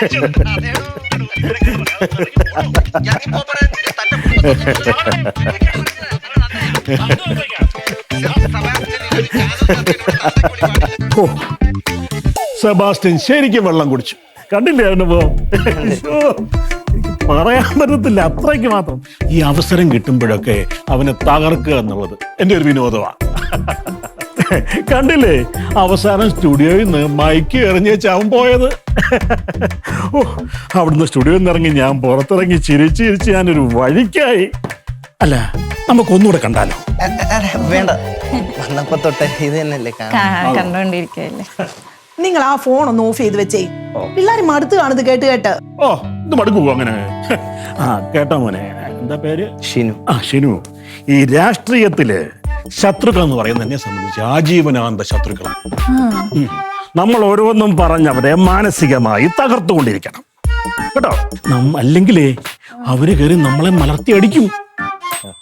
ഓ Sebastian ശരിക്കും വെള്ളം കുടിച്ചു. കണ്ടില്ലേ അനുഭവം പറയാൻ പറ്റത്തില്ല അത്രയ്ക്ക് മാത്രം. ഈ അവസരം കിട്ടുമ്പോഴൊക്കെ അവനെ തകർക്കുക എന്നുള്ളത് എന്റെ ഒരു വിനോദമാണ്. കണ്ടില്ലേ? അവസാനം സ്റ്റുഡിയോയിൽ നിന്ന് മൈക്ക് എറിഞ്ഞ് ചാവും പോയത്. ഓ അവിടുന്ന് സ്റ്റുഡിയോയിൽ നിന്ന് ഇറങ്ങി ഞാൻ പുറത്തിറങ്ങി ചിരിച്ച് ചിരിച്ച് ഞാനൊരു വഴിക്കായി. അല്ല നമുക്കൊന്നുകൂടെ കണ്ടാലോ? വേണ്ട. വന്നപ്പോ തൊട്ടേ ഇത് തന്നെയല്ലേ കണ്ടോണ്ടിരിക്കല്ലേ. നിങ്ങൾ ആ ഫോൺ ഒന്ന് ഓഫ് ചെയ്ത് വെച്ചേ. പിള്ളേർ മടുത്ത് കാണുന്നത് കേട്ട് കേട്ട്. ഓ ഇത് മടുക്കൂ അങ്ങനെ? ആ കേട്ടോ മോനെ. എന്താ പേര്? ഷിനു. ആ ഷിനു. ഈ രാഷ്ട്രീയത്തിൽ ശത്രുക്കൾ എന്ന് പറയുന്നത് എന്നെ സംബന്ധിച്ച് ആജീവനാന്ത ശത്രുക്കളാണ് നമ്മൾ ഓരോന്നും പറഞ്ഞവരെ മാനസികമായി തകർത്തുകൊണ്ടിരിക്കണം. കേട്ടോ? അല്ലെങ്കിലേ അവർ കയറി നമ്മളെ മലർത്തി അടിക്കും.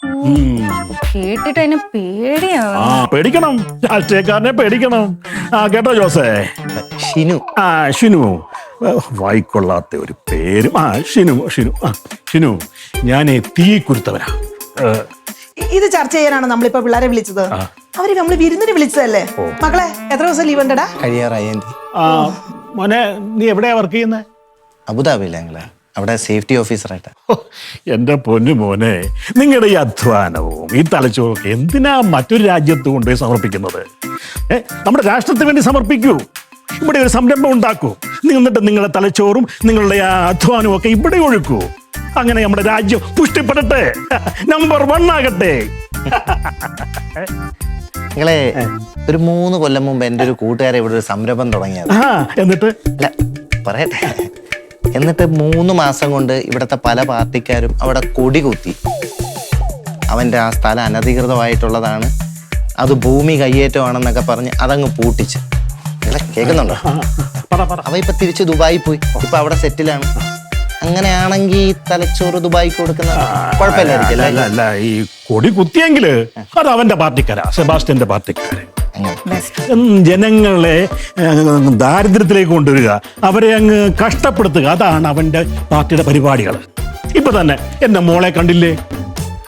ഉം. കേട്ടിട്ട് അതിന് പേടിയാണ്. ആ പേടിക്കണം. രാഷ്ട്രീയക്കാരനെ പേടിക്കണം. ആ കേട്ടോ ജോസേ? ഷിനു. ആ ഷിനു. വായിക്കൊള്ളാത്ത ഒരു പേരും. ആ ഷിനു ഷിനു. ആ ഷിനു ഞാൻ തീ കുരുത്തവനാ. ഇത് ചർച്ച ചെയ്യാനാണ് നമ്മളിപ്പോ പിള്ളേരെ വിളിച്ചത്. അവർ നമ്മൾ വിരുന്നിന് വിളിച്ചതല്ലേ? മക്കളെ എത്ര ദിവസം ലീവ് ഉണ്ടടാ? കഴിയാറായി ആന്റി. ആ മോനെ നീ എവിടെയാ വർക്ക് ചെയ്യുന്നത് ഞങ്ങൾ. അവിടെ സേഫ്റ്റി ഓഫീസറായിട്ട് എന്റെ പൊന്നു മോനെ നിങ്ങളുടെ ഈ അധ്വാനവും ഈ തലച്ചോറൊക്കെ എന്തിനാ മറ്റൊരു രാജ്യത്ത് കൊണ്ടുപോയി സമർപ്പിക്കുന്നത്? ഏ നമ്മുടെ രാഷ്ട്രത്തിന് വേണ്ടി സമർപ്പിക്കൂ. ഇവിടെ ഒരു സംരംഭം ഉണ്ടാക്കൂ. നിങ്ങൾ എന്നിട്ട് നിങ്ങളുടെ തലച്ചോറും നിങ്ങളുടെ ആ അധ്വാനവും ഒക്കെ ഇവിടെ ഒഴുക്കൂ. അങ്ങനെ നമ്മുടെ രാജ്യം പുഷ്ടിപ്പെടട്ടെ. നമ്പർ വൺ ആകട്ടെ. നിങ്ങളെ ഒരു മൂന്ന് കൊല്ലം മുമ്പ് എന്റെ ഒരു കൂട്ടുകാരെ ഇവിടെ ഒരു സംരംഭം തുടങ്ങിയത്. എന്നിട്ട്? അല്ല പറയട്ടെ. എന്നിട്ട് മൂന്ന് മാസം കൊണ്ട് ഇവിടുത്തെ പല പാർട്ടിക്കാരും അവിടെ കൊടി കുത്തി. അവന്റെ ആ സ്ഥലം അനധികൃതമായിട്ടുള്ളതാണ്. അത് ഭൂമി കയ്യേറ്റമാണെന്നൊക്കെ പറഞ്ഞ് അതങ്ങ് പൂട്ടിച്ച്. കേൾക്കുന്നുണ്ടോ? അവ ഇപ്പൊ തിരിച്ച് ദുബായി പോയി. ഇപ്പൊ അവിടെ സെറ്റിലാണ് അങ്ങനെയാണെങ്കിൽ തലച്ചോറ് ദുബായിക്ക് കൊടുക്കുന്ന കുഴപ്പമില്ലായിരിക്കും അല്ല അല്ലേ? അല്ല ഈ കൊടി കുത്തിയെങ്കിൽ അത് അവന്റെ പാർട്ടിക്കാരാ സെബാസ്റ്റ്യന്റെ പാർട്ടിക്കാര്. ഉം, ജനങ്ങളെ ഏഹ്, ദാരിദ്ര്യത്തിലേക്ക് കൊണ്ടുവരിക അവരെ അങ്ങ് കഷ്ടപ്പെടുത്തുക അതാണ് അവന്റെ പാർട്ടിയുടെ പരിപാടികൾ. ഇപ്പൊ തന്നെ എന്റെ മോളെ കണ്ടില്ലേ?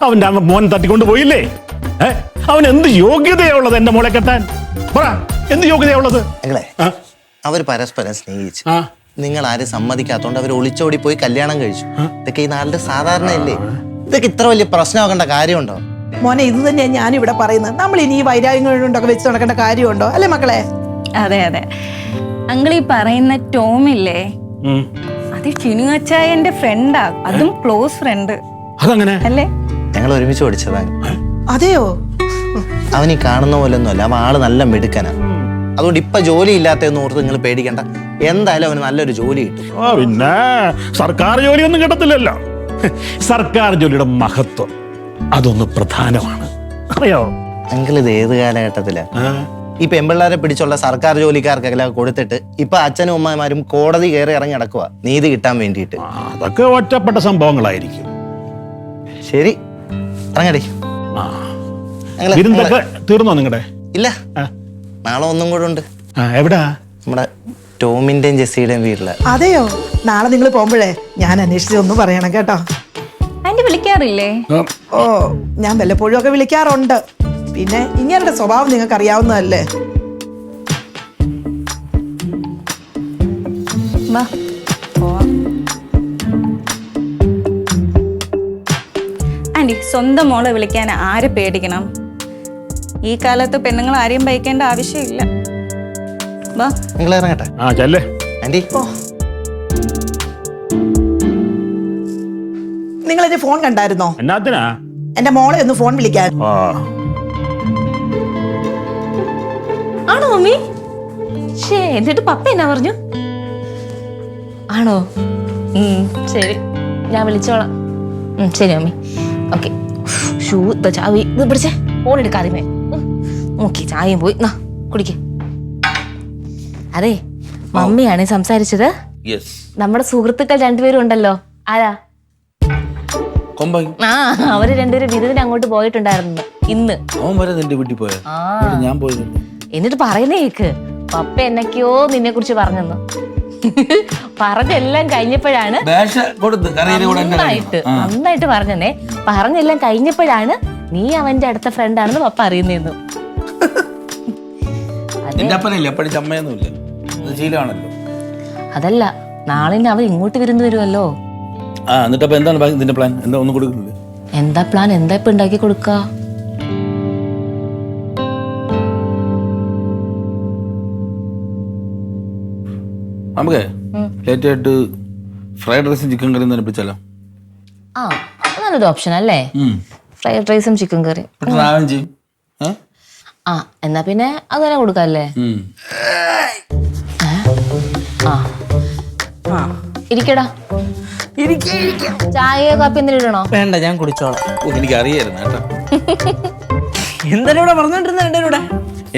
അവന്റെ അമ്മ മോൻ തട്ടിക്കൊണ്ട് പോയില്ലേ? ഏ അവൻ എന്ത് യോഗ്യതയുള്ളത് എന്റെ മോളെ കെട്ടാൻ? പറ എന്ത് യോഗ്യതയുള്ളത് ആ, അവർ പരസ്പരം സ്നേഹിച്ചു. ആ, നിങ്ങൾ ആരും സമ്മതിക്കാത്തോണ്ട് അവർ ഒളിച്ചോടി പോയി കല്യാണം കഴിച്ചു. ഇതൊക്കെ ഈ നാളിന്റെ സാധാരണയല്ലേ? ഇതൊക്കെ ഇത്ര വലിയ പ്രശ്നമാക്കേണ്ട കാര്യമുണ്ടോ? മോനെ ഇത് തന്നെയാണ് ഞാൻ ഇവിടെ പറയുന്നത്. നമ്മൾ ഇനി ഈ വൈരാഗ്യങ്ങളുണ്ടൊക്കെ വെച്ച് നടക്കേണ്ട കാര്യമുണ്ടോ? അല്ലേ മക്കളെ? അതെ അതെ. അങ്കിൾ ഈ പറയുന്ന ടോമില്ലേ. അത് ചിനുങ്ങച്ചായന്റെ ഫ്രണ്ടാ. അതും ക്ലോസ് ഫ്രണ്ട്. അതങ്ങനെ? അല്ലേ? ഞങ്ങൾ ഒരുമിച്ച് പഠിച്ചതാണ് അതെയോ? അവൻ ഈ കാണുന്ന പോലെ ഒന്നുമല്ല അവൻ ആൾ നല്ല മിടുക്കനാ. അതുകൊണ്ട് ഇപ്പൊ ജോലി ഇല്ലാത്തതെന്ന് ഓർത്ത് നിങ്ങൾ പേടിക്കണ്ട. എന്തായാലും അവന് നല്ലൊരു ജോലി കിട്ടും. ആ പിന്നെ സർക്കാർ ജോലിയൊന്നും കിട്ടത്തില്ലല്ലോ. സർക്കാർ ജോലിയുടെ മഹത്വം അതൊന്ന് പ്രധാനമാണ്. അറിയോ? അങ്കിൾ ഇത് ഏത് കാലഘട്ടത്തിലാ? ഈ പെമ്പിള്ളാരെ പിടിച്ചുള്ള സർക്കാർ ജോലിക്കാർക്കെല്ലാം കൊടുത്തിട്ട് ഇപ്പൊ അച്ഛനും അമ്മമാരും കോടതി കയറി ഇറങ്ങി നടക്കുക നീതി കിട്ടാൻ വേണ്ടിയിട്ട്. ആ, അതൊക്കെ ഒറ്റപ്പെട്ട സംഭവങ്ങളായിരിക്കും. ശരി. ഇറങ്ങടി. ആ. ഞങ്ങൾ വിരുന്നൊക്കെ തീർന്നോ നിങ്ങളുടെ ഇല്ല. ആ. നാളെ ഒന്നും കൂടെ ഉണ്ട്. ആ എവിടാ? നമ്മുടെ ടോമിന്റെയും ജെസ്സിയുടെയും വീട്ടിൽ. അതെയോ? നാളെ നിങ്ങൾ പോകുമ്പോഴേ ഞാൻ അന്വേഷിച്ച് ഒന്ന് പറയണം കേട്ടോ. ആന്റി വിളിക്കാറില്ലേ? ഓ ഞാൻ വല്ലപ്പോഴും ഒക്കെ വിളിക്കാറുണ്ട്. പിന്നെ ഇങ്ങനെ സ്വഭാവം നിങ്ങൾക്ക് അറിയാവുന്നതല്ലേ. വാ പോവാം. ആന്റി സ്വന്തം മോളെ വിളിക്കാൻ ആരെ പേടിക്കണം? ഈ കാലത്ത് പെണ്ണുങ്ങൾ ആരെയും ഭയക്കേണ്ട ആവശ്യമില്ല. നിങ്ങൾ ഇറങ്ങട്ടെ. ആ ചെല്ലേ. ആന്റി നിങ്ങൾ എന്റെ ഫോൺ കണ്ടായിരുന്നോ? എന്നാത്തിനാ? എന്റെ മോളെ ഒന്ന് ഫോൺ വിളിക്കാൻ. ആ. ആണോ മമ്മി? ഷേ എന്നിട്ട് പപ്പ എന്നാ പറഞ്ഞു? ആണോ? ശരി. ഞാൻ വിളിച്ചോളാം. ഉം, ശരി മമ്മി. ഓക്കെ. ഷൂ ചാവി. ഇത് പിടിച്ചേ. ഫോൺ എടുക്കാതെ ഓക്കെ ചായയും പോയി. നാ കുടിക്ക്. അതെ മമ്മിയാണ് സംസാരിച്ചത്. നമ്മുടെ സുഹൃത്തുക്കൾ രണ്ടുപേരും ഉണ്ടല്ലോ. ആരാ? ആ അവർ രണ്ടുപേരും വിരുന്നിന് അങ്ങോട്ട് പോയിട്ടുണ്ടായിരുന്നു. ഇന്ന്. അവൻ വരെ നിന്റെ വീട്ടിൽ പോയ? ഞാൻ എന്നിട്ട് പറയുന്നേ കേക്ക്. പപ്പ എന്നൊക്കെയോ നിന്നെ കുറിച്ച് പറഞ്ഞു പറഞ്ഞെല്ലാം കഴിഞ്ഞപ്പോഴാണ് നന്നായിട്ട്. നന്നായിട്ട് പറഞ്ഞേ പറഞ്ഞെല്ലാം കഴിഞ്ഞപ്പോഴാണ് നീ അവന്റെ അടുത്ത ഫ്രണ്ട് ആണെന്ന് പപ്പ അറിയുന്നേന്നു. എന്റെ അപ്പനല്ലേ? അപ്പഴി ചമ്മയൊന്നുമില്ല അത് ശീലമാണല്ലോ അതല്ല നാളെ അവൻ ഇങ്ങോട്ട് വിരുന്ന് വരുമല്ലോ. ആ എന്നിട്ട് അപ്പൊ എന്താണ് ഇതിന്റെ പ്ലാൻ എന്താ ഒന്നും കൊടുക്കുന്നില്ല? എന്താ പ്ലാൻ എന്താ ഇപ്പൊ ഉണ്ടാക്കി കൊടുക്ക? നമുക്ക് ലേറ്റ് ആയിട്ട് ഫ്രൈഡ് റൈസും ചിക്കൻ കറിയും തന്നെ പിടിച്ചാലോ? ആ നല്ലൊരു ഓപ്ഷൻ അല്ലേ? ഫ്രൈഡ് റൈസും ചിക്കൻ കറിയും ആ എന്നാ പിന്നെ അത് തന്നെ കൊടുക്കാല്ലേ? ഉം. ഇരിക്കടാ. ചായയോ കാപ്പി എന്തെങ്കിലും ഇടണോ? വേണ്ട ഞാൻ കുടിച്ചോളാം. ഓ, എനിക്ക് അറിയായിരുന്നു കേട്ടോ ഇവിടെ പറഞ്ഞോണ്ടിരുന്ന രണ്ടുപേരും ഇവിടെ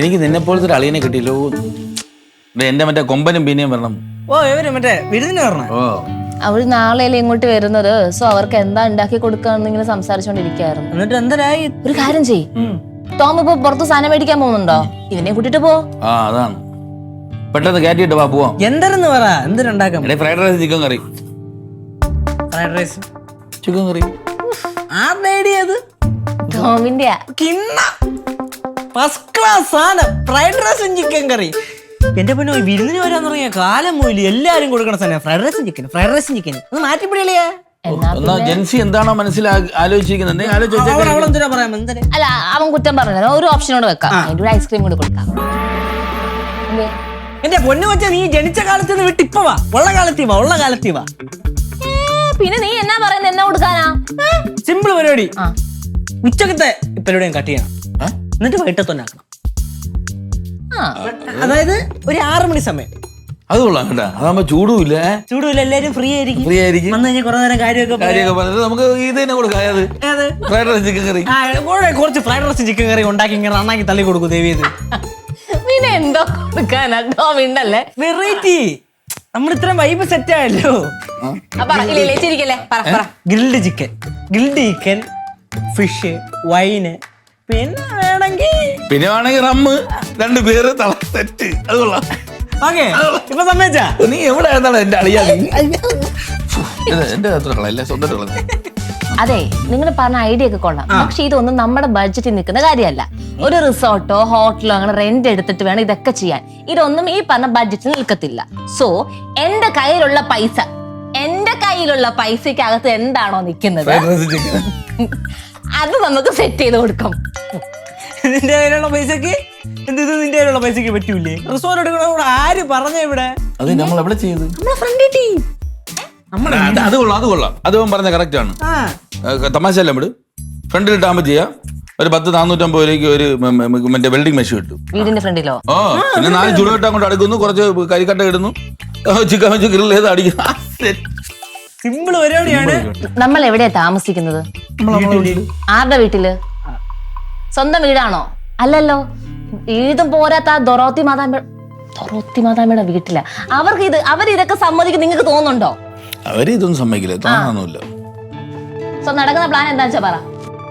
എനിക്ക് നിന്നെ പോലത്തെ ഒരു അളിയനെ കിട്ടിയല്ലോ. എന്റെ മറ്റേ കൊമ്പനും പിന്നെയും വരണം. ഓ ഇവർ മറ്റേ വിരുന്നിന് വരണം. ഓ. അവർ നാളെയല്ലേ ഇങ്ങോട്ട് വരുന്നത്? സോ അവർക്ക് എന്താ ഉണ്ടാക്കി കൊടുക്കാന്ന് ഇങ്ങനെ സംസാരിച്ചോണ്ടിരിക്കായിരുന്നു. എന്നിട്ട് എന്തരായി? ഒരു കാര്യം ചെയ് ടോം ഇപ്പൊ പുറത്ത് സാധനം മേടിക്കാൻ പോകുന്നുണ്ടോ? ഇവനെ കൂട്ടിട്ട് പോ. ആ അതാണ്. പെട്ടെന്ന് കയറ്റിയിട്ട് വാ പോവാം. എന്തരെന്ന് പറ? എന്തിനുണ്ടാക്കാം? എടേ fried rice chicken curry. Fried rice. Chicken curry. ആ നേടിയത് ടോമിന്റെ കിണ്ണ. ഫസ്റ്റ് ക്ലാസ് സാധനം. ഫ്രൈഡ് റൈസും ചിക്കൻ കറി. എന്റെ പൊന്നോ വിരുന്നിന് വരാൻ തുടങ്ങിയ കാലം മൂലി എല്ലാരും കൊടുക്കണ സാധനം ഫ്രൈഡ് റൈസും ചിക്കൻ ഫ്രൈഡ് റൈസും ചിക്കൻ ഒന്ന് മാറ്റിപ്പിടിയല്ലേ? ജെൻസി എന്താണോ അല്ല അവൻ കുറ്റം പറഞ്ഞല്ലോ. ഒരു ഓപ്ഷനോട് വെക്കാം. ഐസ്ക്രീം കൂടി കൊടുക്കാം? എന്റെ പൊന്നു വെച്ച നീ ജനിച്ച കാലത്ത് നിന്ന് വിട്ട് ഇപ്പൊ വാ. ഉള്ള കാലത്തി വാ ഉള്ള കാലത്തി വാ. പിന്നെ നീ എന്നാ പറയുന്നത് എന്നാ കൊടുക്കാനാ? സിമ്പിൾ പരിപാടി. ഉച്ചക്കത്തെ പരിപാടിയും കട്ട് ചെയ്യണം? എന്നിട്ട് വൈകിട്ടത്തൊന്നാക്കണം ആ. അതായത് ഒരു ആറു മണി സമയം. അത് കൊള്ളാം കേട്ടാ. അതാകുമ്പോ ചൂടുമില്ല ചൂടുമില്ല എല്ലാരും ഫ്രീ ആയിരിക്കും. ഫ്രീ ആയിരിക്കും. വന്നു കഴിഞ്ഞാൽ കുറെ നേരം കാര്യമൊക്കെ പറയാം. കാര്യമൊക്കെ പറഞ്ഞിട്ട് നമുക്ക് ഇത് തന്നെ കൊടുക്കാം അത്. ഫ്രൈഡ് റൈസ് ചിക്കൻ കറി കുറച്ച് ഫ്രൈഡ് റൈസ് ചിക്കൻ കറി ഉണ്ടാക്കി ഇങ്ങനെ നന്നാക്കി തള്ളി കൊടുക്കും ദേവി പിന്നെ എന്തോ കൊടുക്കാനാ ടോമിണ്ടല്ലേ വെറൈറ്റി നമ്മൾ ഇത്രയും വൈബ് സെറ്റ് ആയല്ലോ. ആ, പറ. ഇല്ല ഇല്ല പറ പറ. Grilled chicken grilled chicken fish wine പിന്നെ വേണമെങ്കിൽ പിന്നെ വേണമെങ്കിൽ റമ്മ് രണ്ട് പേര് തള കൊള്ളാം. ഓക്കെ. ഇപ്പൊ സമ്മതിച്ചാ? നീ എവിടെ എന്റെ അളിയാ എന്റെ സ്വന്തം അതെ നിങ്ങൾ പറഞ്ഞ ഐഡിയ ഒക്കെ കൊള്ളാം. പക്ഷെ ഇതൊന്നും നമ്മുടെ ബഡ്ജറ്റിൽ നിൽക്കുന്ന കാര്യമല്ല. ഒരു റിസോർട്ടോ ഹോട്ടലോ അങ്ങനെ റെന്റ് എടുത്തിട്ട് വേണം ഇതൊക്കെ ചെയ്യാൻ. ഇതൊന്നും ഈ പറഞ്ഞ ബഡ്ജറ്റിൽ നിൽക്കത്തില്ല. സോ എന്റെ കയ്യിലുള്ള പൈസ എന്റെ കയ്യിലുള്ള പൈസക്കകത്ത് എന്താണോ നിൽക്കുന്നത്? അത് നമുക്ക് സെറ്റ് ചെയ്ത് കൊടുക്കാം. നിന്റെ കയ്യിലുള്ള പൈസക്ക്? എന്ത് നിന്റെ കയ്യിലുള്ള പൈസക്ക് പറ്റൂലേ? റിസോർട്ട് എടുക്കണ ആര് പറഞ്ഞ ഇവിടെ? അത് നമ്മൾ എവിടെ ചെയ്ത്? നമ്മളെ ഫ്രണ്ട് ടീം അത് അത് കൊള്ളാം അത് കൊള്ളാം. അത് അവൻ പറഞ്ഞ കറക്റ്റ് ആണ്. തമാശ അല്ല വിട്. ഫ്രണ്ടിലിട്ടാകുമ്പോ ചെയ്യാം. ഒരു പത്ത് നാനൂറ്റമ്പത് രൂപയ്ക്ക് ഒരു മറ്റേ വെൽഡിംഗ് മെഷീൻ കിട്ടും വീടിന്റെ ഫ്രണ്ടിലോ? ഓ പിന്നെ നാല് ചുടുകട്ട കൊണ്ട് അടുക്കുന്നു കുറച്ച് കരിക്കട്ട ഇടുന്നു. ചിക്കൻ വെച്ച് ഗ്രിൽ ചെയ്ത് അടിക്കുന്നു. സിമ്പിൾ പരിപാടിയാണ്. നമ്മൾ എവിടെയാ താമസിക്കുന്നത്? ആരുടെ വീട്ടിൽ? സ്വന്തം വീടാണോ? അല്ലല്ലോ. ഏതും പോരാത്ത ദൊറോത്തി മാതാമ്പ ദൊറോത്തി മാതാമ്മയുടെ വീട്ടില. അവർക്ക് ഇത് അവരിതൊക്കെ സമ്മതിക്കും. നിങ്ങൾക്ക് തോന്നുന്നുണ്ടോ? അവർ ഇതൊന്നും സമ്മതിക്കില്ല. തോന്നാനൊന്നുമില്ല സോ നടക്കുന്ന പ്ലാൻ എന്താ വെച്ചാ പറ.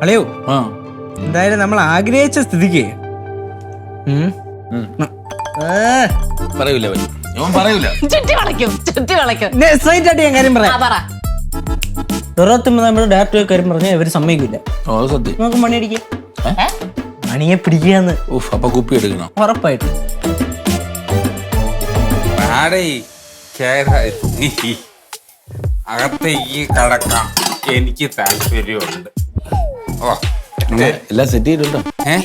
അളയോ ആ. എന്തായാലും നമ്മൾ ആഗ്രഹിച്ച സ്ഥിതിക്ക്. ഉം. ഉം. ഏ, പറയൂല അവൻ ഇവൻ പറയൂല. ചുറ്റി വളയ്ക്കും ചുറ്റി വളയ്ക്കും. നെ- straight ആയിട്ട് ഞാൻ കാര്യം ആ പറയാം പറ ദുറത്തുമ്പോ നമ്മൾ ഡയറക്റ്റ് കാര്യം പറഞ്ഞാൽ ഇവർ സമ്മതിക്കില്ല ഓ അത് സത്യം. നമുക്ക് മണി അടിക്കാം. ഏ? മണിയെ പിടിക്കാന്ന്. ഉഫ് അപ്പൊ കുപ്പി എടുക്കണം. ഉറപ്പായിട്ട്. ആടെ അകത്തേക്ക് കടക്കാം. എനിക്ക് താല്പര്യമുണ്ട്. ഓ എല്ലാം സെറ്റ് ചെയ്തിട്ടുണ്ടോ? ഏ?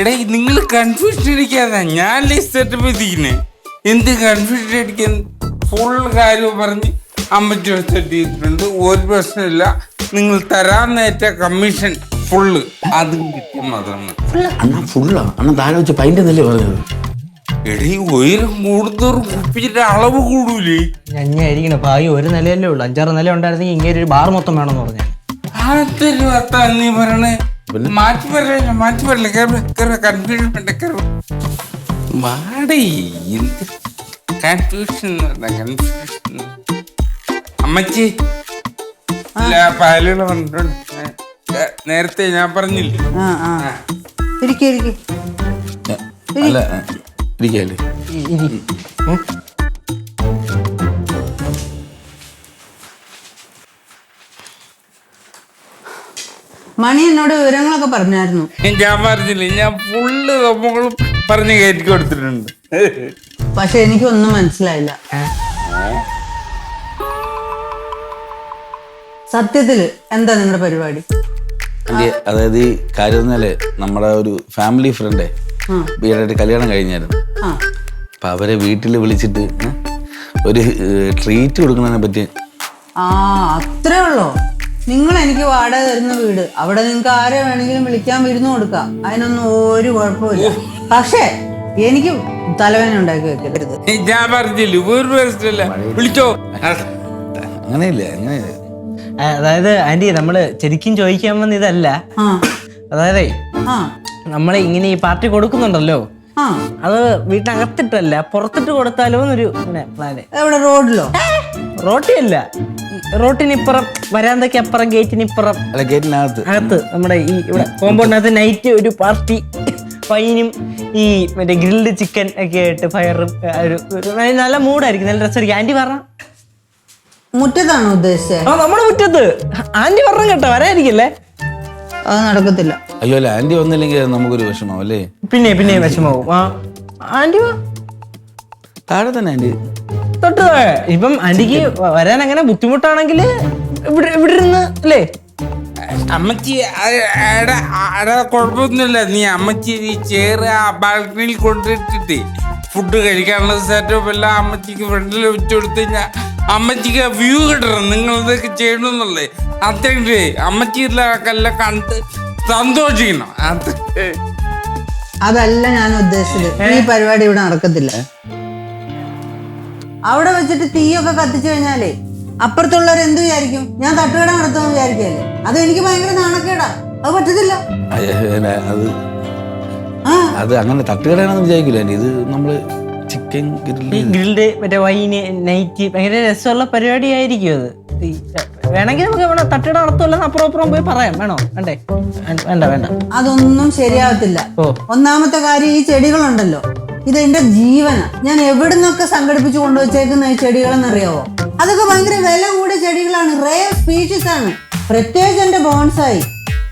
എടേ നിങ്ങൾ കൺഫ്യൂഷൻ അടിക്കാതെ ഞാൻ സെറ്റപ്പ് ചെയ്തിരിക്കുന്നേ? എന്ത് കൺഫ്യൂഷൻ അടിക്കാൻ? ഫുൾ കാര്യം പറഞ്ഞ് അമ്മച്ചി സെറ്റ് ചെയ്തിട്ടുണ്ട്. ഒരു പ്രശ്നമില്ല. നിങ്ങൾ തരാൻ നേറ്റ കമ്മീഷൻ ഫുള്ള് അതും കിട്ടും മാത്രമാണ് ഫുള്ളാ അണ്ണാ താഴെ വെച്ച് പൈന്റെ എന്നല്ലേ പറഞ്ഞത്? എടീ ഉയരം കൂടുതൽ കുപ്പിയുടെ അളവ് കൂടൂലേ? ഞഞ്ഞായിരിക്കണ ഭാഗ്യം ഒരു നിലയല്ലേ ഉള്ളൂ. അഞ്ചാറ് നില ഉണ്ടായിരുന്നെങ്കിൽ ഇങ്ങനെ ഒരു ബാർ മൊത്തം വേണമെന്ന് പറഞ്ഞു. നീ പറയണേ? മാറ്റി പറയല്ല മാറ്റി പറയല്ല? കേരള കൺഫ്യൂഷൻ വേണ്ട മാടി എന്ത് കൺഫ്യൂഷൻ കൺഫ്യൂഷൻ അമ്മച്ചി പാലുകൾ പറഞ്ഞിട്ടുണ്ട് നേരത്തെ ഞാൻ പറഞ്ഞില്ലേ? ആ ആ. ഇരിക്കെ ഇരിക്കെ. അല്ല ഇരിക്കല്ലേ മണി എന്നോട് വിവരങ്ങളൊക്കെ പറഞ്ഞായിരുന്നു. ഞാൻ പറഞ്ഞില്ല ഞാൻ ഫുള്ള് സംഭവങ്ങളും പറഞ്ഞു കയറ്റി കൊടുത്തിട്ടുണ്ട്. പക്ഷെ എനിക്കൊന്നും മനസ്സിലായില്ല. സത്യത്തിൽ എന്താ നിങ്ങളുടെ പരിപാടി? അതായത് ഈ കാര്യം പറഞ്ഞാൽ നമ്മുടെ ഒരു ഫാമിലി ഫ്രണ്ടേ വീടായിട്ട് കല്യാണം കഴിഞ്ഞായിരുന്നു. അപ്പൊ അവരെ വീട്ടിൽ വിളിച്ചിട്ട് ഒരു ട്രീറ്റ് കൊടുക്കുന്നതിനെ പറ്റി. ആ അത്രേ ഉള്ളോ? നിങ്ങൾ എനിക്ക് വാടക തരുന്ന വീട്. അവിടെ നിങ്ങൾക്ക് ആരെ വേണമെങ്കിലും വിളിക്കാൻ വിരുന്ന് കൊടുക്കാം. അതിനൊന്നും ഒരു കുഴപ്പമില്ല പക്ഷേ എനിക്ക് തലവേദന ഉണ്ടാക്കി വെക്കരുത്. ഞാൻ പറഞ്ഞില്ല വിളിച്ചോ. അങ്ങനെയില്ല. അതായത് ആന്റി നമ്മൾ ശരിക്കും ചോദിക്കാൻ വന്ന ഇതല്ല. ആ. അതായത് ആ. നമ്മൾ ഇങ്ങനെ ഈ പാർട്ടി കൊടുക്കുന്നുണ്ടല്ലോ. ആ. അത് വീട്ടിനകത്തിട്ടല്ല പുറത്തിട്ട് കൊടുത്താലോ എന്നൊരു പ്ലാന് എവിടെ റോഡിലോ? റോട്ടിയല്ല റോട്ടിനിപ്പുറം വരാന്തയ്ക്ക് അപ്പുറം ഗേറ്റിനിപ്പുറം. അല്ല ഗേറ്റിനകത്ത്. അകത്ത് നമ്മുടെ ഈ ഇവിടെ കോമ്പൗണ്ടിനകത്ത് നൈറ്റ് ഒരു പാർട്ടി. ഫൈനും ഈ മറ്റേ ഗ്രിൽഡ് ചിക്കൻ ഒക്കെ ആയിട്ട് ഫയറും ഒരു ഒരു നല്ല മൂഡായിരിക്കും നല്ല രസമായിരിക്കും. ആന്റി പറഞ്ഞ. മുറ്റത്താണോ ഉദ്ദേശിച്ചത് ആ നമ്മുടെ മുറ്റത്ത്. ആന്റി പറഞ്ഞു കേട്ടോ വരായിരിക്കില്ലേ അത് നടക്കത്തില്ല. അയ്യോ അല്ല ആന്റി വന്നില്ലെങ്കിൽ നമുക്കൊരു വിഷമാവും അല്ലേ? പിന്നെ പിന്നെ വിഷമാവും ആ ആന്റി വാ. താഴെ തന്നെ ആന്റി. തൊട്ട് താഴെ. ഇപ്പം ആന്റിക്ക് വരാൻ അങ്ങനെ ബുദ്ധിമുട്ടാണെങ്കിൽ ഇവിടെ ഇവിടെ ഇരുന്ന് അല്ലേ? അമ്മച്ചി അവിടെ കുഴപ്പമൊന്നുമില്ല. നീ അമ്മച്ചി ഈ ചേറ് ആ ബാൽക്കണിയിൽ കൊണ്ടിട്ടിട്ട് ഫുഡ് കഴിക്കാനുള്ള സെറ്റപ്പ് എല്ലാം അമ്മച്ചിക്ക് ഫ്രണ്ടിൽ വെച്ചു കൊടുത്തു കഴിഞ്ഞാൽ അമ്മച്ചിക്ക് വ്യൂ കിട്ടണം. നിങ്ങൾ ഇതൊക്കെ ചെയ്യണമെന്നുള്ളേ. അത്രയ്ക്ക് അമ്മച്ചി എല്ലാം കണ്ട് സന്തോഷിക്കണം. അത്. അതല്ല ഞാൻ ഉദ്ദേശിച്ചത്. ഈ പരിപാടി ഇവിടെ നടക്കത്തില്ല. അവിടെ വെച്ചിട്ട് തീയൊക്കെ കത്തിച്ചു കഴിഞ്ഞാലേ അപ്പുറത്തുള്ളവർ എന്ത് വിചാരിക്കും? ഞാൻ തട്ടുകട നടത്തുമെന്ന് വിചാരിക്കല്ലേ അത് എനിക്ക് ഭയങ്കര നാണക്കേടാ. അത് പറ്റത്തില്ല. അയ്യ, അത് ആ. അത് അങ്ങനെ തട്ടുകടയാണെന്ന് വിചാരിക്കില്ല? ഇത് നമ്മൾ ചിക്കൻ ഗ്രില്ല്. ഗ്രിൽഡ് മറ്റേ വൈന് നൈറ്റ് ഭയങ്കര രസമുള്ള പരിപാടി ആയിരിക്കും അത് വേണമെങ്കിൽ നമുക്ക് ഇവിടെ തട്ടിട നടത്തുമല്ലെന്ന് അപ്പുറം അപ്പുറം പോയി പറയാം. വേണോ? വേണ്ടേ? വേണ്ട, വേണ്ട. അതൊന്നും ശരിയാവത്തില്ല ഓ. ഒന്നാമത്തെ കാര്യം ഈ ചെടികളുണ്ടല്ലോ. ഇത് എന്റെ ജീവന. ഞാൻ എവിടുന്നൊക്കെ സംഘടിപ്പിച്ചു കൊണ്ടുവച്ചേക്കുന്ന ഈ ചെടികളെന്നറിയാവോ? അതൊക്കെ ഭയങ്കര വില കൂടിയ ചെടികളാണ്. റേർ സ്പീഷീസ് ആണ്. പ്രത്യേകിച്ച് എന്റെ ബോൺസായി.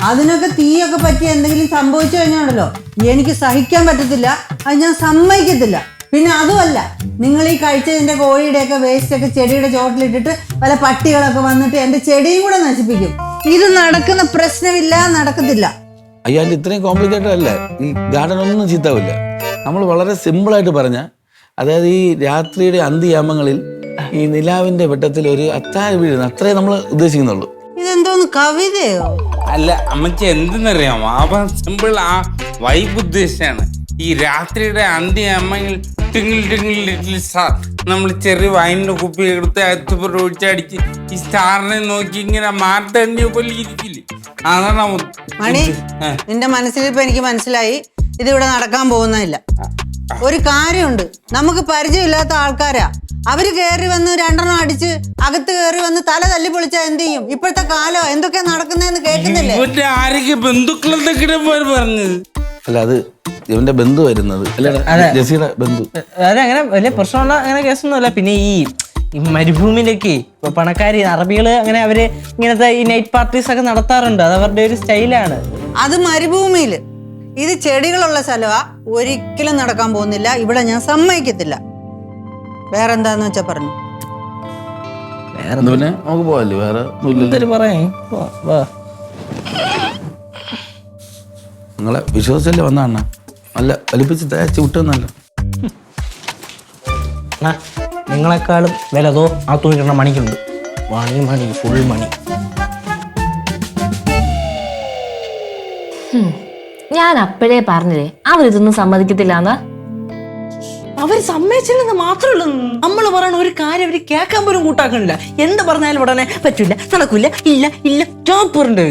അതിനൊക്കെ തീയൊക്കെ പറ്റി എന്തെങ്കിലും സംഭവിച്ചു കഴിഞ്ഞാണല്ലോ. എനിക്ക് സഹിക്കാൻ പറ്റത്തില്ല. അത് ഞാൻ സമ്മതിക്കത്തില്ല. പിന്നെ അതുമല്ല നിങ്ങൾ ഈ കഴിച്ചതിന്റെ കോഴിയുടെയൊക്കെ വേസ്റ്റൊക്കെ വേസ്റ്റ് ഒക്കെ ചെടിയുടെ ചോട്ടിലിട്ടിട്ട് പല പട്ടികളൊക്കെ വന്നിട്ട് എന്റെ ചെടിയും കൂടെ നശിപ്പിക്കും. ഇത് നടക്കുന്ന പ്രശ്നമില്ല നടക്കത്തില്ല. അയ്യോ ഇത്രയും കോംപ്ലിക്കേറ്റഡ് അല്ല? ഈ ഗാർഡൻ ഒന്നും ചീത്താവില്ല. നമ്മൾ വളരെ സിമ്പിളായിട്ട് പറഞ്ഞ അതായത് ഈ രാത്രിയുടെ അന്ത്യയാമങ്ങളിൽ ഈ നിലാവിന്റെ വെട്ടത്തിൽ ഒരു അത്താഴ വീഴുന്ന അത്രേ നമ്മൾ ഉദ്ദേശിക്കുന്നുള്ളൂ. ഇതെന്തോന്ന് കവിതയോ? അല്ല അമ്മച്ചി എന്തെന്നറിയാമോ? ആ സിമ്പിൾ ആ വൈബ് ഉദ്ദേശിച്ചാണ്. ഈ രാത്രിയുടെ അന്ത്യമ്മയിൽ ടിങ്ങിൽ ടിങ്ങിൽ ലിറ്റിൽ സ്റ്റാർ നമ്മൾ ചെറിയ വൈനിന്റെ കുപ്പി എടുത്ത് അത്തുപുറം ഒഴിച്ചടിച്ച് ഈ സ്റ്റാറിനെ നോക്കി ഇങ്ങനെ മാർത്തണ്ണിയെ പോലെ ഇരിക്കില്ലേ? അതാണ് മണി നിന്റെ മനസ്സിൽ ഇപ്പൊ എനിക്ക് മനസ്സിലായി. ഇതിവിടെ നടക്കാൻ പോകുന്നില്ല ഒരു കാര്യമുണ്ട്. നമുക്ക് പരിചയമില്ലാത്ത ആൾക്കാരാ. അവർ കയറി വന്ന് രണ്ടെണ്ണം അടിച്ച് അകത്ത് കയറി വന്ന് തല തല്ലി പൊളിച്ചാ എന്ത് ചെയ്യും? ഇപ്പോഴത്തെ കാലോ എന്തൊക്കെയാ നടക്കുന്നതെന്ന് കേൾക്കുന്നില്ലേ? ആരൊക്കെ ബന്ധുക്കളെന്തൊക്കെ പറഞ്ഞത് അല്ല അത് ഇവന്റെ ബന്ധു വരുന്നത് അല്ലേടാ ജെസിയുടെ ബന്ധു. അതായത് അങ്ങനെ വലിയ പ്രശ്നമുള്ള അങ്ങനെ കേസൊന്നുമല്ല. പിന്നെ ഈ ഈ മരുഭൂമിയിലൊക്കെ ഇപ്പൊ പണക്കാര് അറബികൾ അങ്ങനെ അവർ ഇങ്ങനത്തെ ഈ നൈറ്റ് പാർട്ടീസ് ഒക്കെ നടത്താറുണ്ട്. അത് അവരുടെ ഒരു സ്റ്റൈലാണ്. അത് മരുഭൂമിയിൽ. ഇത് ചെടികളുള്ള സ്ഥലമാ ഒരിക്കലും നടക്കാൻ പോകുന്നില്ല. ഇവിടെ ഞാൻ സമ്മതിക്കത്തില്ല. വേറെന്താന്ന് വെച്ചാ പറഞ്ഞു. വേറെ പിന്നെ നമുക്ക് പോവല്ലേ വേറെ പറയാ? വാ. നിങ്ങളെ വിശ്വസിച്ചല്ലേ വന്നാണ് നല്ല വലിപ്പിച്ച് തേച്ച് വിട്ടെന്നല്ല. നിങ്ങളെക്കാളും വില അതോ ആ തുണിക്കണ മണിക്കുണ്ട്. മണി മണി ഫുൾ മണി. ഞാൻ അപ്പോഴേ പറഞ്ഞില്ലേ അവരിതൊന്നും സമ്മതിക്കത്തില്ല അവർ അവർ സമ്മതിച്ചില്ലെന്ന് മാത്രമല്ല. നമ്മൾ പറയണ ഒരു കാര്യം അവർ കേൾക്കാൻ പോലും കൂട്ടാക്കണില്ല എന്ത് പറഞ്ഞാലും ഉടനെ പറ്റൂല നടക്കൂല ഇല്ല ഇല്ല ചോപ്പുണ്ട്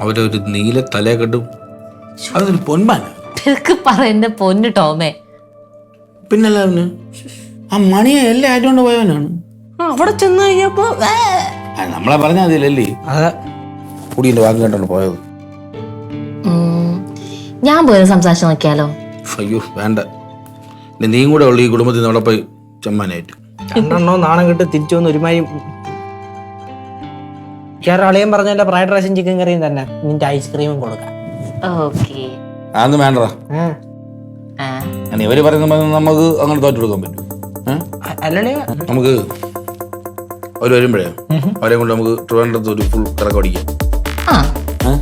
അവരൊരു നീല തല കെട്ടും അതൊരു പൊന്മാന ഇതൊക്കെ പറ എന്റെ പൊന്നു ടോമേ. പിന്നല്ല അവന് ആ മണിയെ എല്ലാം ആറ്റുകൊണ്ട് പോയവനാണ്. അവിടെ ചെന്ന് കഴിഞ്ഞപ്പോ ആ, നമ്മളെ പറഞ്ഞാൽ അതിലല്ലേ അതെ. കുടീന്റെ വാക്ക് പോയത്. ഉം, ഞാൻ പോയത് സംസാരിച്ചു നോക്കിയാലോ? അയ്യോ വേണ്ട. ഇനി നീയും കൂടെ ഉള്ളു ഈ കുടുംബത്തിൽ നിന്ന് അവിടെ പോയി ചെമ്മാനായിട്ട്. രണ്ടെണ്ണോ നാണം കെട്ട് തിരിച്ചു വന്ന് ഒരുമാതിരി മിക്കവാറും അളിയൻ പറഞ്ഞല്ലോ ഫ്രൈഡ് റൈസും ചിക്കൻ കറിയും തന്നെ. നിന്റെ ഐസ്ക്രീമും കൊടുക്കാം. ഓക്കെ അതൊന്നും വേണ്ടടാ. ഇവർ പറയുന്ന നമുക്ക് അങ്ങനെ തോറ്റു കൊടുക്കാൻ പറ്റും. നമുക്ക് അവർ വരുമ്പോഴേ അവരെ കൊണ്ട് നമുക്ക് ട്രിവാൻഡ്രത്ത് ഒരു ഫുൾ കറക്കം അടിക്കാം ആ. ഏ?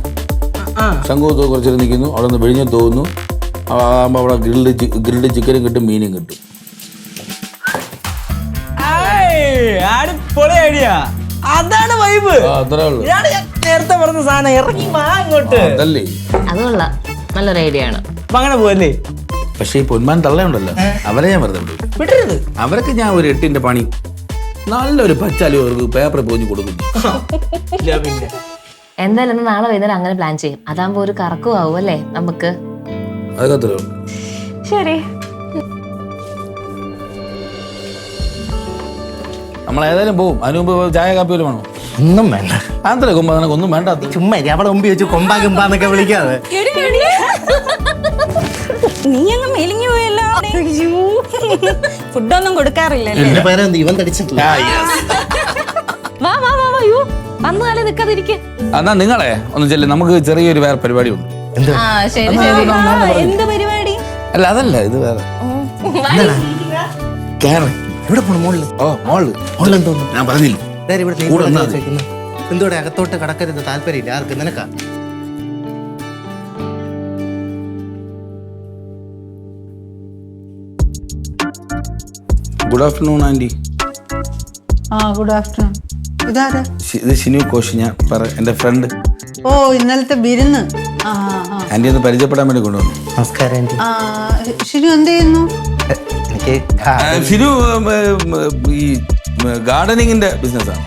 ശംഖു കുറച്ചു നിൽക്കുന്നു. അവിടെ നിന്ന് വെളിഞ്ഞ തോന്നുന്നു. ആകുമ്പോൾ അവിടെ ഗ്രിൽഡ് ഗ്രിൽഡ് ചിക്കനും കിട്ടും മീനും കിട്ടും. അടിപൊളി ഐഡിയ അതാണ് വൈബ് അത്രേ ഉള്ളൂ. ഇതാണ് ഞാൻ നേരത്തെ പറഞ്ഞ സാധനം. ഇറങ്ങി വാ അങ്ങോട്ട് അതല്ലേ? അത് കൊള്ളാം നല്ലൊരു ഐഡിയ ആണ്. അപ്പൊ അങ്ങനെ പോവല്ലേ? പക്ഷേ ഈ പൊന്മാൻ തള്ളയുണ്ടല്ലോ. അവരെ ഞാൻ വെറുതെ വിടും വിടരുത്. അവർക്ക് ഞാൻ ഒരു എട്ടിന്റെ പണി. നല്ലൊരു പച്ചാലി അവർക്ക് പേപ്പർ പോഞ്ഞു കൊടുക്കുന്നു. ഇല്ല പിന്നെ എന്തായാലും ഇന്ന് നാളെ വൈകുന്നേരം അങ്ങനെ പ്ലാൻ ചെയ്യും. അതാകുമ്പോ ഒരു കറക്കും ആവും അല്ലേ നമുക്ക്? അതൊക്കെ അത്രേ ഉള്ളൂ. ശരി. നമ്മൾ ഏതായാലും പോവും. അതിന് മുമ്പ് ചായ കാപ്പി വല്ലതും വേണോ? ഒന്നും വേണ്ട. അതല്ലേ കൊമ്പ നിനക്ക് ഒന്നും വേണ്ട ചുമ്മാ ഇരി. അവിടെ മുമ്പ് വെച്ച് കൊമ്പാ കിമ്പാന്നൊക്കെ വിളിക്കാതെ. നീ അങ്ങ് മെലിഞ്ഞു പോയല്ലോ. ഫുഡൊന്നും കൊടുക്കാറില്ലല്ലേ? എന്റെ ഇവൻ തടിച്ചിട്ടില്ല വാ വാ വാ വാ യോ. വന്നു കാലം നിൽക്കാതിരിക്കെ എന്നാ നിങ്ങളെ ഒന്നും ചെല്ല്. നമുക്ക് ചെറിയൊരു വേറെ പരിപാടി ഉണ്ട്. ആ ശരി ശരി. എന്ത് പരിപാടി? അല്ല അതല്ല ഇത് വേറെ. കേറ്. എവിടെ പോണു മോളിൽ? ഓ മോൾ മുകളിൽ തോന്നുന്നു ഞാൻ പറഞ്ഞില്ല? ഇവിടെ നീ കൂടെ നിന്നാ വെച്ചേക്കുന്നു എന്തോടെ അകത്തോട്ട് കടക്കരുത് താല്പര്യമില്ല. ആർക്ക് നിനക്കാ? ഗുഡ് ആഫ്റ്റർനൂൺ ആന്റി ആ ഗുഡ് ആഫ്റ്റർനൂൺ ഇതാരാ? ഇത് ഷിനു കോശി ഞാൻ പറ എന്റെ ഫ്രണ്ട് ഓ ഇന്നലത്തെ വിരുന്ന്. ആ ആ ആന്റി ഒന്ന് പരിചയപ്പെടാൻ വേണ്ടി കൊണ്ടുവന്നു. നമസ്കാരം ആന്റി ആ ഷിനു എന്ത് ചെയ്യുന്നു? എനിക്ക് ഈ ഗാർഡനിങ്ങിന്റെ ബിസിനസ്സാണ്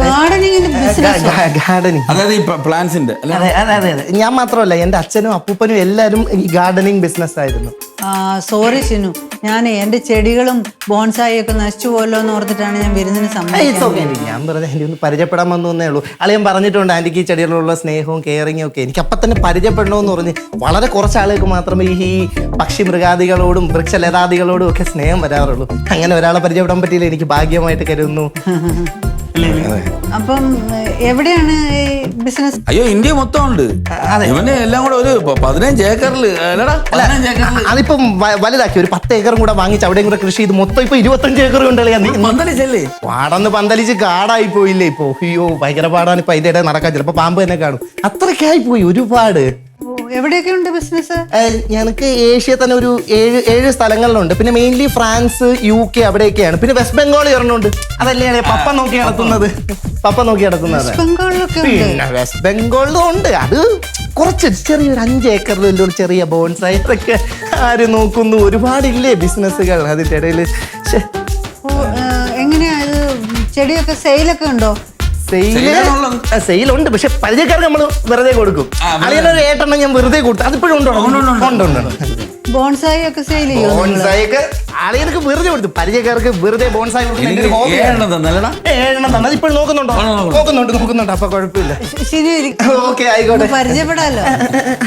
ഗാർഡനിങ്ങിന്റെ ബിസിനസ് ഗാർഡനിങ് അതായത് ഈ പ്ലാന്റ്സിന്റെ അല്ല? അതെ അതെ അതെ അതെ. ഞാൻ മാത്രമല്ല എന്റെ അച്ഛനും അപ്പൂപ്പനും എല്ലാരും ഈ ഗാർഡനിങ് ബിസിനസ് ആയിരുന്നു. സോറി ഷിനു. ഞാൻ എന്റെ ചെടികളും ബോൺസായി ഒക്കെ നശിച്ചു പോലോ എന്ന് ഓർത്തിട്ടാണ് ഞാൻ വിരുന്നിന് സമ്മതിക്കുന്നത് സമ്മതിച്ചത് ഞാൻ പറഞ്ഞ എനിക്ക് ഒന്ന് പരിചയപ്പെടാൻ വന്നു എന്നേ ഉള്ളൂ അളിയൻ പറഞ്ഞിട്ടുണ്ട് ആന്റിക്ക് ഈ ചെടികളോടുള്ള സ്നേഹവും കെയറിങ്ങും ഒക്കെ. എനിക്ക് അപ്പം തന്നെ പരിചയപ്പെടണമെന്ന് പറഞ്ഞ് വളരെ കുറച്ച് ആളുകൾക്ക് മാത്രമേ ഈ പക്ഷി മൃഗാദികളോടും വൃക്ഷലതാദികളോടും ഒക്കെ സ്നേഹം വരാറുള്ളൂ. അങ്ങനെ ഒരാളെ പരിചയപ്പെടാൻ പറ്റിയില്ല എനിക്ക് ഭാഗ്യമായിട്ട് കരുതുന്നു. അപ്പം എവിടെയാണ് ഈ ബിസിനസ് അയ്യോ ഇന്ത്യ മൊത്തം ഉണ്ട് ഇവന് എല്ലാം കൂടെ ഒരു പതിനഞ്ച് ഏക്കറിൽ അതിപ്പം വലുതാക്കി. ഒരു പത്ത് ഏക്കറും കൂടെ വാങ്ങിച്ച് അവിടെയും കൂടെ കൃഷി ചെയ്ത് മൊത്തം ഇപ്പൊ ഇരുപത്തഞ്ച് ഏക്കർ കൊണ്ടല്ലേ പന്തലിച്ചല്ലേ? പാടന്ന് പന്തലിച്ച് കാടായി പോയില്ലേ ഇപ്പൊ? അയ്യോ ഭയങ്കര പാടാണ് ഇപ്പൊ അതിന്റെ ഇടയിൽ നടക്കാൻ. ചിലപ്പോ പാമ്പ് തന്നെ കാണും. അത്രയ്ക്കായി പോയി ഒരുപാട്. എവിടെയൊക്കെ ഉണ്ട് ബിസിനസ് ഞങ്ങൾക്ക് ഏഷ്യ തന്നെ ഒരു ഏഴ് ഏഴ് സ്ഥലങ്ങളിലുണ്ട്. പിന്നെ മെയിൻലി ഫ്രാൻസ് യു കെ അവിടെയൊക്കെയാണ്. പിന്നെ വെസ്റ്റ് ബംഗാൾ ഒരെണ്ണമുണ്ട്. അതല്ലേ പപ്പ നോക്കി നടത്തുന്നത്. പപ്പ നോക്കി നടത്തുന്നത്. പിന്നെ വെസ്റ്റ് ബംഗാളിലും ഉണ്ട്. അത് കുറച്ച് ചെറിയൊരു അഞ്ച് ഏക്കറിൽ ഒരു ചെറിയ ബോൺസായി അതൊക്കെ ആര് നോക്കുന്നു. ഒരുപാടില്ലേ ബിസിനസ്സുകൾ അതിന്റെ ഇടയിൽ എങ്ങനെയാ ചെടിയൊക്കെ സെയിലൊക്കെ ഉണ്ടോ. സെയിലുണ്ട്. പക്ഷെ പരിചയക്കാർക്ക് നമ്മൾ വെറുതെ കൊടുക്കും. അതിനൊരു ഏട്ടെണ്ണം ഞാൻ വെറുതെ കൊടുത്തു അതിപ്പോഴും ഉണ്ടോ? ഉണ്ട് ഉണ്ട് ബോൺസായി ഒക്കെ സെയിൽ ചെയ്യോ നിങ്ങൾ? ബോൺസായിക്ക് ആളുകൾക്ക് വെറുതെ കൊടുത്തു. പരിചയക്കാർക്ക് വെറുതെ ബോൺസായി കൊടുത്തു ഇപ്പോഴും നോക്കുന്നുണ്ടോ? നോക്കുന്നുണ്ട് നോക്കുന്നുണ്ട്. അപ്പൊ കുഴപ്പമില്ല. ശരി ഇരിക്ക്. ഓക്കെ ആയിക്കോട്ടെ. പരിചയപ്പെടാലോ.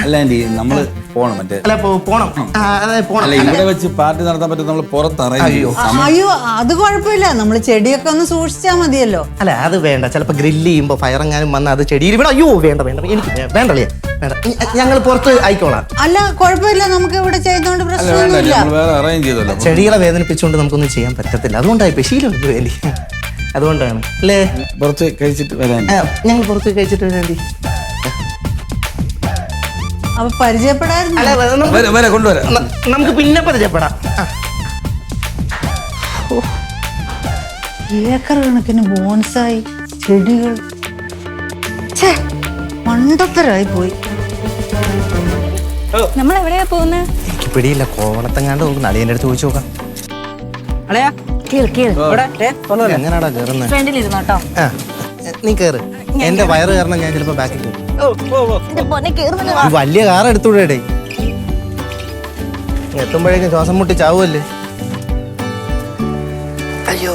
അല്ല ആന്റി നമ്മൾ പോണം മറ്റേ. അല്ല പോണം. ആ, പോണം. അല്ല ഇവിടെ വെച്ച് പാർട്ടി നടത്താൻ പറ്റും നമ്മൾ പുറത്ത് അറേഞ്ച് അയ്യോ അത് കുഴപ്പമില്ല. നമ്മൾ ചെടിയൊക്കെ ഒന്ന് സൂക്ഷിച്ചാ മതിയല്ലോ. അല്ല അത് വേണ്ട. ചിലപ്പോ ഗ്രില്ല് ചെയ്യുമ്പോ ഫയർ എങ്ങാനും വന്ന അത് ചെടിയിൽ ഇവിടെ അയ്യോ വേണ്ട വേണ്ട എനിക്ക് വേണ്ടല്ലേ വേണ്ട. ഞങ്ങൾ പുറത്ത് ആയിക്കോളാം. അല്ല കുഴപ്പമില്ല. നമുക്ക് ഇവിടെ ചെയ്തോണ്ട് അല്ല വേണ്ട പ്രശ്നമൊന്നുമില്ല നമ്മൾ വേറെ അറേഞ്ച് ചെയ്തല്ലോ. അപ്പൊ ചെടികളെ വേദനിപ്പിച്ചുകൊണ്ട് നമുക്കൊന്നും ചെയ്യാൻ പറ്റത്തില്ല. അതുകൊണ്ടായി ഇപ്പൊ ശീലം വേണ്ടി. അതുകൊണ്ടാണ്. അല്ലേ? പുറത്ത് കഴിച്ചിട്ട് വരാൻ. ആ, ഞങ്ങൾ പുറത്ത് കഴിച്ചിട്ട് വേണ്ടി. അപ്പൊ പരിചയപ്പെടായിരുന്നു അല്ല നമുക്ക് വരെ വരെ കൊണ്ടുവരാം. ന- നമുക്ക് പിന്നെ പരിചയപ്പെടാം. ആ. ഏക്കർ കണക്കിന് ബോൺസായി ചെടികൾ. ഛേ, മണ്ടത്തരായി പോയി. നമ്മൾ എവിടെയാ പോകുന്നത് എനിക്ക് പിടിയില്ല. കോവളത്തെങ്ങാണ്ട് നോക്കുന്ന അളിയന്റെ അടുത്ത് ചോദിച്ചു നോക്കാം. അളയാ. എങ്ങനെയാടാ കേറുന്നത് ഫ്രണ്ടിൽ ഇരുന്നോട്ടോ നീ കേറ്. എന്റെ വയറ് കാരണം ഞാൻ ചിലപ്പോ ബാക്കിൽ പോകും. വലിയ കാർ എടുത്തുവിടേ എത്തുമ്പോഴേക്കും ശ്വാസം മുട്ടി ചാവുമല്ലേ അയ്യോ.